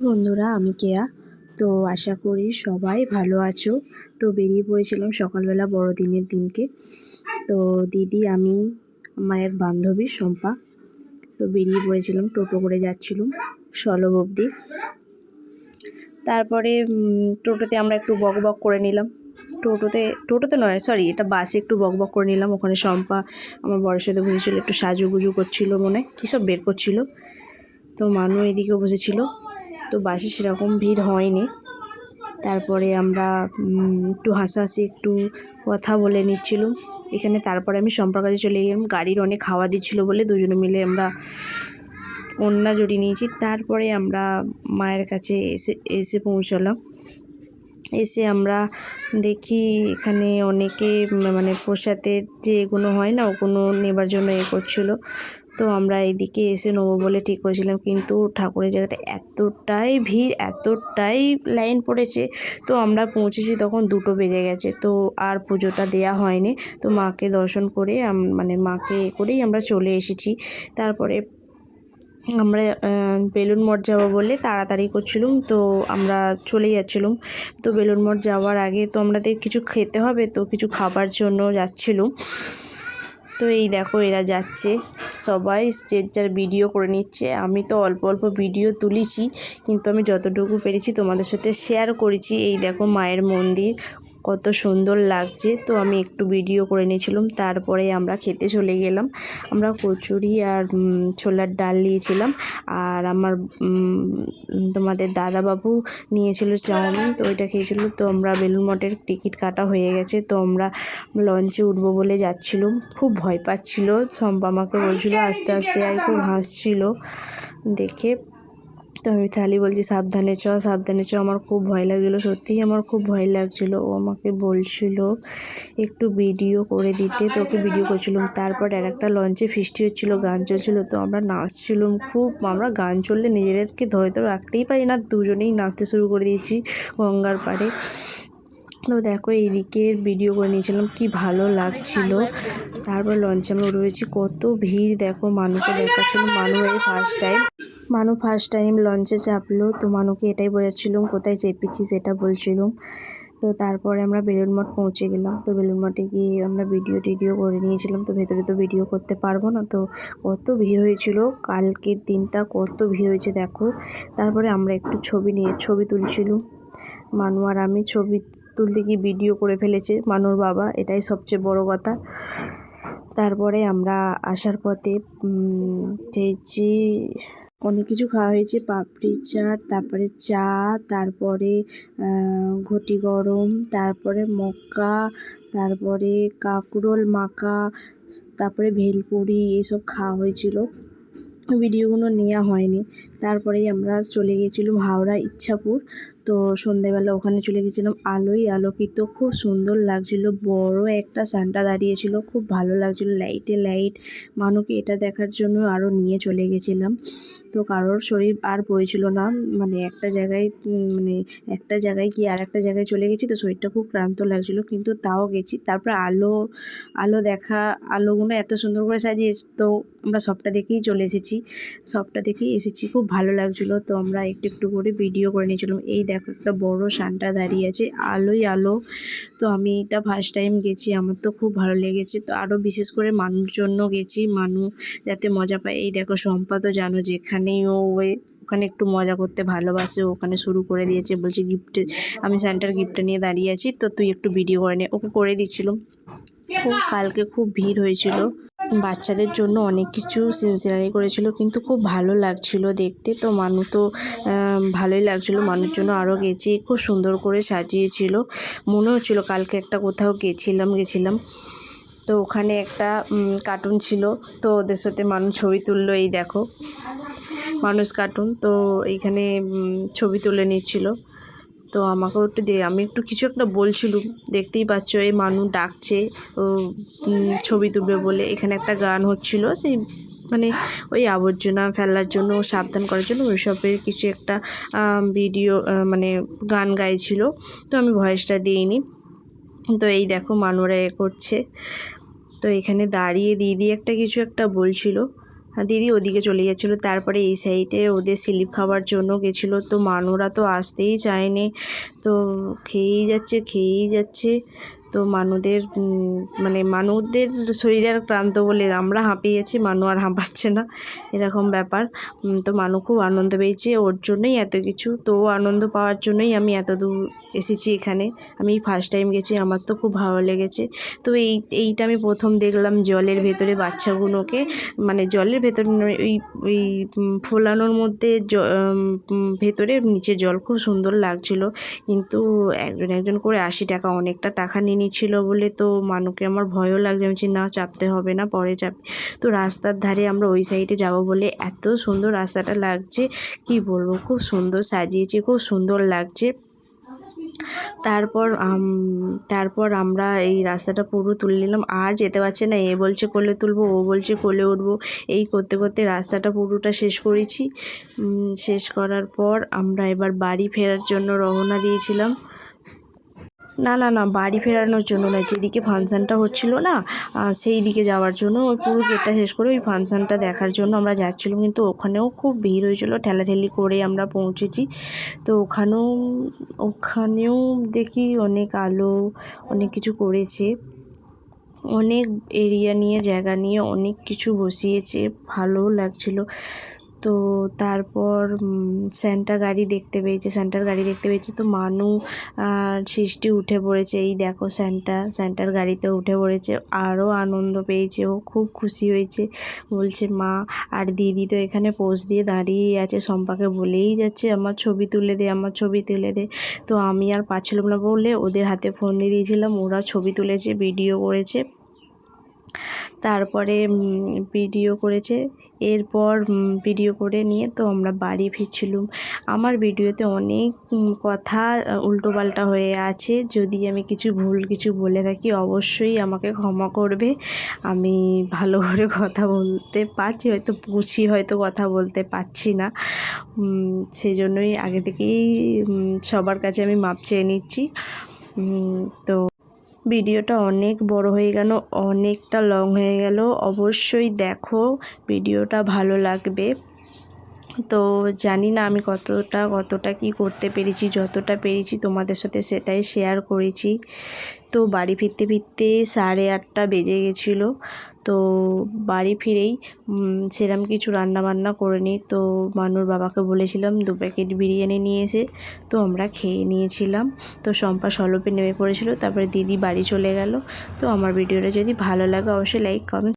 বন্ধুরা, আমি কেয়া। তো আশা করি সবাই ভালো আছো। তো বেরিয়ে পড়েছিলাম সকালবেলা বড়দিনের দিনকে। তো দিদি, আমি, আমার এক বান্ধবী শম্পা, তো বেরিয়ে পড়েছিলাম, টোটো করে যাচ্ছিলাম সলব অবধি। তারপরে টোটোতে আমরা একটু বক বক করে নিলাম। টোটোতে টোটোতে নয় সরি এটা বাসে একটু বক বক করে নিলাম। ওখানে শম্পা, আমার বড়ের সাথে বসেছিল, একটু সাজুগুজু করছিল মনে, কী সব বের করছিল। তো মানু এদিকেও বসেছিল। তো বাসে সেরকম ভিড় হয়নি। তারপরে আমরা একটু হাসাহাসি, একটু কথা বলে নিচ্ছিলাম এখানে তারপরে আমি সম্পর্ক কাছে চলে গেলাম। গাড়ির অনেক হাওয়া দিচ্ছিল বলে দুজনে মিলে আমরা ওন্না জড়িয়ে নিয়েছি। তারপরে আমরা মায়ের কাছে এসে এসে পৌঁছালাম। এসে আমরা দেখি এখানে অনেকে মানে প্রসাদের যে এগুলো হয় না ওগুলো নেবার জন্য এ করছিল। তো আমরা এদিকে এসে নেব বলে ঠিক করেছিলাম, কিন্তু ঠাকুরের জায়গাটা এতটাই ভিড়, এতটাই লাইন পড়েছে, তো আমরা পৌঁছেছি তখন দুটো বেজে গেছে, তো আর পুজোটা দেয়া হয়নি, তো মাকে দর্শন করে মানে মাকে করেই আমরা চলে এসেছি। তারপরে আমরা বেলুন মঠ যাব বলে তাড়াতাড়ি করছিলাম, তো আমরা চলে যাচ্ছিলাম। তো বেলুন মঠ যাওয়ার আগে তো আমাদের কিছু খেতে হবে, তো কিছু খাবার জন্য যাচ্ছিলাম। তো এই দেখো এরা যাচ্ছে। সবাই যে যার ভিডিও করে নিচ্ছে। আমি তো অল্প অল্প ভিডিও তুলেছি, কিন্তু আমি যতটুকু পেরেছি তোমাদের সাথে শেয়ার করেছি। এই দেখো মায়ের মন্দির। কত সুন্দর লাগছে। তো আমি একটু ভিডিও করে নিয়েছিলাম, তারপরে আমরা খেতে চলে গেলাম। আমরা কচুরি আর ছোলার ডাল নিয়েছিলাম। আর আমার তোমাদের দাদাবাবু নিয়েছিল চাউমিন, তো ওইটা খেয়েছিল। তো আমরা বেলুন মঠের টিকিট কাটা হয়ে গেছে, তো আমরা লঞ্চে উঠবো বলে যাচ্ছিলাম। খুব ভয় পাচ্ছিল সম্পা আমাকে বলছিল আস্তে আস্তে আর খুব হাসছিল। দেখে তো আমি তাহলে বলছি, সাবধানে চ সাবধানে চ। আমার খুব ভয় লাগছিল, সত্যিই আমার খুব ভয় লাগছিল। ও আমাকে বলছিল একটু ভিডিও করে দিতে, তো ওকে ভিডিও করছিলাম। তারপর আর একটা লঞ্চে ফিস্টি হচ্ছিল, গান চলছিলো, তো আমরা নাচছিলাম খুব। আমরা গান চললে নিজেদেরকে ধরে তো রাখতেই পারি না, দুজনেই নাচতে শুরু করে দিয়েছি গঙ্গার পাড়ে। তো দেখো, এইদিকে ভিডিও করে নিয়েছিলাম, কি ভালো লাগছিল। তারপর লঞ্চে আমরা রয়েছি কত ভিড়। দেখো মানুকে দেখাচ্ছিল মানু এই first time Manu first time লঞ্চে চাপলো, তো মানুকে এটাই বোঝাচ্ছিলাম কোথায় চেপেছি সেটা বলছিলাম? তো তারপরে আমরা বেলুন মঠ পৌঁছে গেলাম। তো বেলুন মঠে গিয়ে আমরা ভিডিও টিডিও করে নিয়েছিলাম, তো ভেতরে তো ভিডিও করতে পারব না। তো কত ভিড় হয়েছিল কালকের দিনটা কত ভিড় হয়েছে দেখো। তারপরে আমরা একটু ছবি নিয়ে, ছবি তুলছিলাম। মানু আর আমি ছবি তুলতে গিয়ে ভিডিও করে ফেলেছে, মানুর বাবা, এটাই সবচেয়ে বড় কথা। তারপরে আমরা আসার পথে খেয়েছি অনেক কিছু খাওয়া হয়েছে, পাপড়ি চাট, তারপরে চা, তারপরে ঘটি গরম, তারপরে মক্কা, তারপরে কাঁকরোল মাখা, তারপরে ভেলপুরি, এসব খাওয়া হয়েছিল। ভিডিওগুলো নেওয়া হয়নি। তারপরেই আমরা চলে গিয়েছিলাম হাওড়া ইচ্ছাপুর। তো সন্ধেবেলা ওখানে চলে গেছিলাম। আলোয় আলোকিত, খুব সুন্দর লাগছিল। বড় একটা সান্টা দাঁড়িয়েছিল, খুব ভালো লাগছিল। লাইটে লাইট, মানুকে এটা দেখার জন্য আরও নিয়ে চলে গেছিলাম। তো কারোর শরীর আর বইছিল না। মানে একটা জায়গায় মানে একটা জায়গায় গিয়ে আর একটা জায়গায় চলে গেছি তো শরীরটা খুব ক্লান্ত লাগছিল। কিন্তু তাও গেছি। তারপর আলো আলো দেখা, আলোগুলো এত সুন্দর করে সাজিয়েছে তো আমরা সবটা দেখেই চলে এসেছি। সবটা দেখেই এসেছি। খুব ভালো লাগছিল। তো আমরা একটু একটু করে ভিডিও করে নিয়েছিলাম। এই দেখো একটা বড় সানটা দাঁড়িয়ে আছে। আলোই আলো। তো আমি এটা ফার্স্ট টাইম গেছি। আমার তো খুব ভালো লেগেছে। তো আরও বিশেষ করে মানুষ জন্য গেছি। মানু যাতে মজা পায়। এই দেখো সম্পা তো জানো যেখানেই ও ওখানে একটু মজা করতে ভালোবাসে। ওখানে শুরু করে দিয়েছে। বলছে গিফট আমি স্যান্টার গিফটটা নিয়ে দাঁড়িয়ে আছি। তো তুই একটু ভিডিও করে নে। ওকে করে দিচ্ছিলাম। খুব কালকে খুব ভিড় হয়েছিল। বাচ্চাদের জন্য অনেক কিছু সিনসিনারি করেছিল, কিন্তু খুব ভালো লাগছিল দেখতে। তো মানু তো ভালোই লাগছিল। মানুষ জন্য আরও গেছি, খুব সুন্দর করে সাজিয়েছিল। মনে হচ্ছিল কালকে একটা কোথাও গেছিলাম গেছিলাম। তো ওখানে একটা কার্টুন ছিল। তো ওদের সাথে মানুষ ছবি তুললো, এই দেখো। মানুষ কার্টুন তো এইখানে ছবি তুলে নিচ্ছিল। তো আমাকেও একটু দে, আমি একটু কিছু একটা বলছিলুম। দেখতেই পাচ্ছ, এই মানুষ ডাকছে, ও ছবি তুলবে বলে। এখানে একটা গান হচ্ছিল, সেই মানে ওই আবর্জনা ফেলার জন্য, সাবধান করার জন্য ওইসবের কিছু একটা ভিডিও মানে গান গাইছিল। তো আমি ভয়েসটা দিইনি। তো এই দেখো, মানুরা এ করছে। তো এখানে দাঁড়িয়ে দিদি একটা কিছু একটা বলছিল। দিদি ওদিকে চলে গেছিল। তারপরে এই সাইডে ওদের স্লিপ খাওয়ার জন্য গেছিল। তো মানুরা তো আসতেই চায়নি। তো খেয়েই যাচ্ছে খেয়েই যাচ্ছে। তো মানুদের মানে মানুষদের শরীরে আর ক্লান্ত বলে আমরা হাঁপিয়েছি, মানু আর হাঁপাচ্ছে না, এরকম ব্যাপার। তো মানু খুব আনন্দ পেয়েছে ওর জন্যই এত কিছু। তো আনন্দ পাওয়ার জন্যই আমি এত দূর এসেছি এখানে। আমি ফার্স্ট টাইম গেছি, আমার তো খুব ভালো লেগেছে। তো এই, এইটা আমি প্রথম দেখলাম জলের ভেতরে বাচ্চাগুলোকে মানে জলের ভেতরে, ওই ওই ফোলানোর মধ্যে জ- ভেতরে নিচে জল খুব সুন্দর লাগছিল। কিন্তু একজন একজন করে আশি টাকা, অনেকটা টাকা নিয়ে নিচ্ছিল বলে তো মানুকে আমার ভয়ও লাগছে। আমি না, চাপতে হবে না, পরে চাপ তো রাস্তার ধারে আমরা ওই সাইডে যাব বলে এত সুন্দর রাস্তাটা লাগছে। কি বলব, খুব সুন্দর সাজিয়েছে, খুব সুন্দর লাগছে। তারপর তারপর আমরা এই রাস্তাটা পুরো তুলে নিলাম। আর যেতে পারছে না, এ বলছে কোলে তুলবো, ও বলছে কোলে উঠবো। এই করতে করতে রাস্তাটা পুরোটা শেষ করেছি। শেষ করার পর আমরা এবার বাড়ি ফেরার জন্য রওনা দিয়েছিলাম। না না না, বাড়ি ফেরানোর জন্য না যেদিকে ফাংশানটা হচ্ছিল না সেই দিকে যাওয়ার জন্য ওই পুরো গেটটা শেষ করে ওই ফাংশানটা দেখার জন্য আমরা যাচ্ছিলাম। কিন্তু ওখানেও খুব ভিড় হয়েছিল, ঠেলাঠেলি করে আমরা পৌঁছেছি। তো ওখানেও ওখানেও দেখি অনেক আলো, অনেক কিছু করেছে। অনেক এরিয়া নিয়ে, জায়গা নিয়ে অনেক কিছু বসিয়েছে। ভালোও লাগছিল। তো তারপর স্যান্টা গাড়ি দেখতে পেয়েছে স্যান্টার গাড়ি দেখতে পেয়েছে। তো মানু সৃষ্টি উঠে পড়েছে। এই দেখো স্যান্টা স্যান্টার গাড়িতে উঠে পড়েছে। আরও আনন্দ পেয়েছে ও, খুব খুশি হয়েছে। বলছে, মা, আর দিদি তো এখানে পোজ দিয়ে দাঁড়িয়ে আছে। সম্পাকে বলেই যাচ্ছে, আমার ছবি তুলে দে, আমার ছবি তুলে দে। তো আমি আর পাচ্ছিলাম না বলে ওদের হাতে ফোন দিয়ে দিয়েছিলাম। ওরা ছবি তুলেছে ভিডিও করেছে। তারপরে ভিডিও করেছে। এরপর ভিডিও করে নিয়ে তো আমরা বাড়ি ফিরছিলাম। আমার ভিডিওতে অনেক কথা উল্টোপাল্টা হয়ে আছে। যদি আমি কিছু ভুল কিছু বলে থাকি, অবশ্যই আমাকে ক্ষমা করবে। আমি ভালো করে কথা বলতে পারছি, হয়তো গুছিয়ে হয়তো কথা বলতে পারছি না। সেই জন্যই আগে থেকেই সবার কাছে আমি মাপ চেয়ে নিচ্ছি। তো ভিডিওটা অনেক বড় হয়ে গেল অনেকটা লং হয়ে গেল। অবশ্যই দেখো ভিডিওটা ভালো লাগবে। তো জানি না আমি কতটা কতটা কি করতে পেরেছি, যতটা পেরেছি তোমাদের সাথে সেটাই শেয়ার করেছি। তো বাড়ি ফিরতে ফিরতে সাড়ে আটটা বেজে গেছিল। তো বাড়ি ফিরেই সেরম কিছু রান্না বান্না করে নিই। তো মানুর বাবাকে বলেছিলাম, দু প্যাকেট বিরিয়ানি নিয়ে এসে তো আমরা খেয়ে নিয়েছিলাম। তো শম্পা সলপে নেমে পড়েছিল, তারপরে দিদি বাড়ি চলে গেল। তো আমার ভিডিওটা যদি ভালো লাগে, অবশ্যই লাইক কমেন্ট